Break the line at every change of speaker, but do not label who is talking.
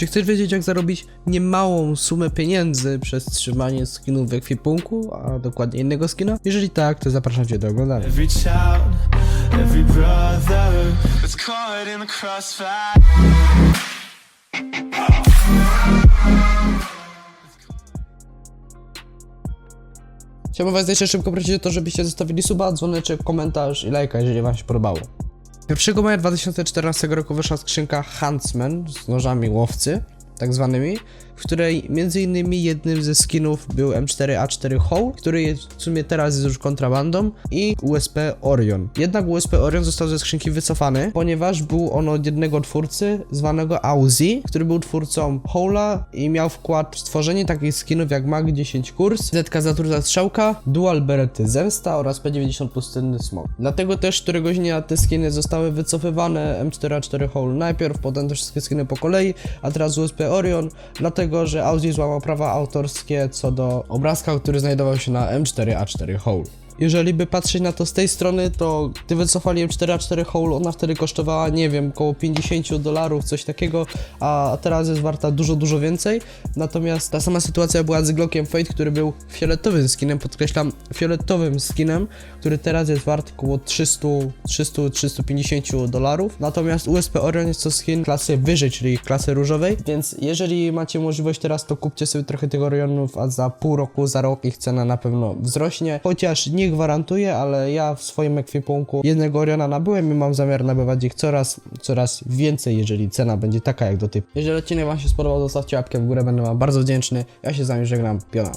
Czy chcesz wiedzieć jak zarobić niemałą sumę pieniędzy przez trzymanie skinów w ekwipunku, a dokładnie innego skina? Jeżeli tak, to zapraszam cię do oglądania. Chciałbym was jeszcze szybko prosić o to, żebyście zostawili suba, dzwoneczek, komentarz i lajka, jeżeli wam się podobało. 1 maja 2014 roku wyszła skrzynka Huntsman z nożami łowcy, tak zwanymi, w której innymi jednym ze skinów był M4A4 Hole, który jest w sumie teraz jest już kontrabandą i USP Orion. Jednak USP Orion został ze skrzynki wycofany, ponieważ był on od jednego twórcy zwanego Auzi, który był twórcą Hola i miał wkład w stworzenie takich skinów jak Mag 10 Kurs, ZK Zatruta Strzałka, Dual Berety Zemsta oraz P90 Pustynny Smok. Dlatego też któregoś dnia te skiny zostały wycofywane M4A4 Hole najpierw, potem te wszystkie skiny po kolei, a teraz USP Orion, dlatego że Audi złamał prawa autorskie co do obrazka, który znajdował się na M4A4 Hole. Jeżeli by patrzeć na to z tej strony, to gdy wycofali M4A4 Hole, ona wtedy kosztowała, nie wiem, około 50 dolarów, coś takiego, a teraz jest warta dużo, dużo więcej. Natomiast ta sama sytuacja była z Glockiem Fate, który był fioletowym skinem, podkreślam, fioletowym skinem, który teraz jest wart około 300, 300, 350 dolarów. Natomiast USP Orion jest to skin klasy wyżej, czyli klasy różowej, więc jeżeli macie możliwość teraz, to kupcie sobie trochę tych Orionów, a za pół roku, za rok ich cena na pewno wzrośnie. Chociaż nie gwarantuję, ale ja w swoim ekwipunku jednego Oriona nabyłem i mam zamiar nabywać ich coraz, coraz więcej, jeżeli cena będzie taka jak do tej. Jeżeli odcinek Wam się spodobał, zostawcie łapkę w górę, będę Wam bardzo wdzięczny. Ja się z Wami żegnam, piona.